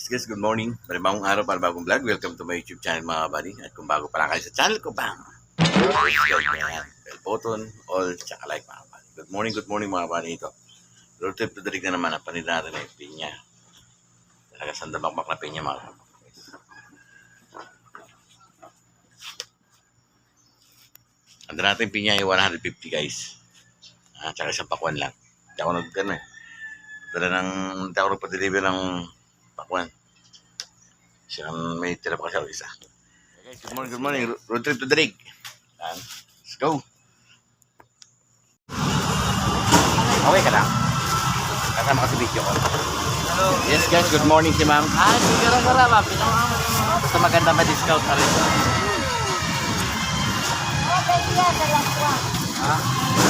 Yes guys, good morning. Panibagong araw para bagong vlog. Welcome to my YouTube channel mga buddy. At kung bago pa lang kayo sa channel ko, bang! Na. Bell button, all, tsaka like mga buddy. Good morning, good morning mga buddy. Ito. Road trip to Darig na naman. Ang panid natin ay pinya. Talaga sandabakbak na pinya mga buddy. Ando natin pinya ay 150 guys. Ah, tsaka isang pakwan lang. Hindi ako nag ano eh. Dala ng, hindi ako nagpa-deliver ng pakwan. Siya may tira pa kasi isa. Okay, good morning, good morning. Ro- Road trip to Drake. Let's go. Okay ka lang? Kasama kasi video ko. Yes guys, good morning si ma'am. Ah, di gara-gara ba? Pinaka Basta maganda ma-discount na rin. Ha?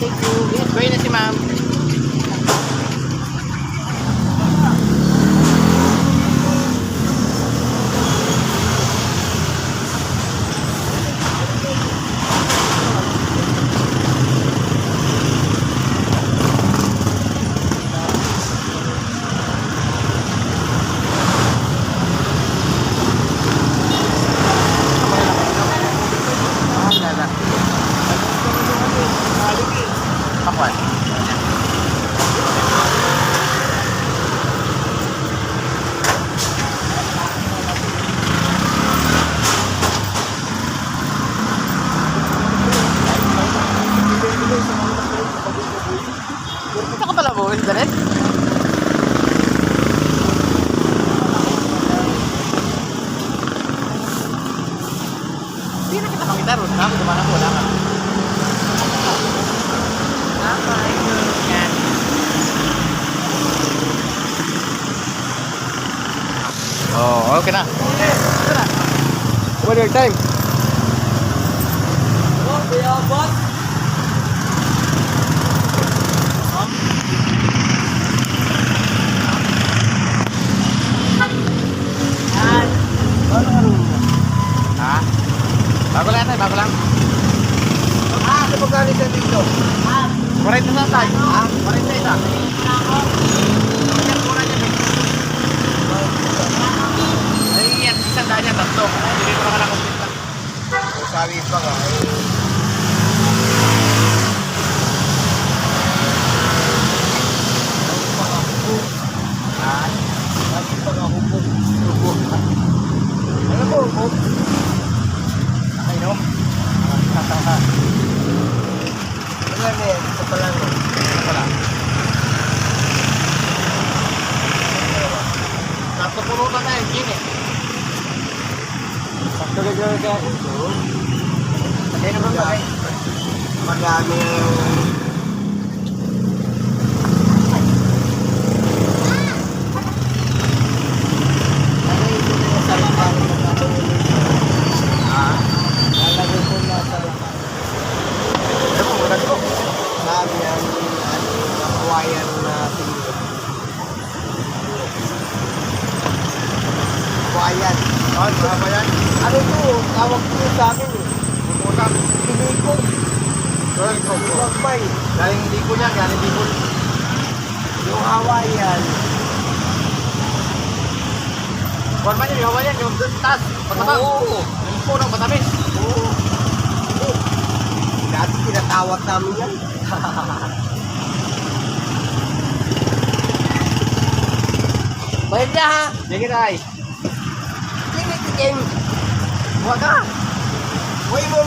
You. Yes, gawin na si ma'am. Daret? Hindi na kita makita ron. Kami kumana ko, wala ka. Oh, okay na. Ito na. What your time? Bago lang tayo, bago lang. Ah, ano magkano siya dito? Ah, 40 na tayo. ah, 40 isa. Ay, yan, isang daan yan, tatlo. Hindi ko naman ako pinta. sabi pa nga. eh. Sabi pa nga, hubog. Hubog. Ano po, hubog? Okay, no? Ano yan eh, ito pa lang. eh. Ano pala? Napapulutan na yung gini. Sakto ka. Ano naman eh? Yung... Ano yung sinasalakang na Ha? Lalagay ko na sa Ano po, muna ko. Sabi yan, ano, wire na tingin. Wire. Oh, ba yan? Ano to? Tawag ko sa akin eh. Pumutak. Piliko. Sorry, ko. Magbay. Galing hindi ko niya, galing hindi ko. Yung Hawaiian. Kuwan man yun, yung hawayan, yung taas. Patabang. Oo. Yung po ng matamis. Oo. Dati tinatawag namin yan. Bayad niya ha. Sige tayo. Sige, sige. Buha ka. Uy, mo.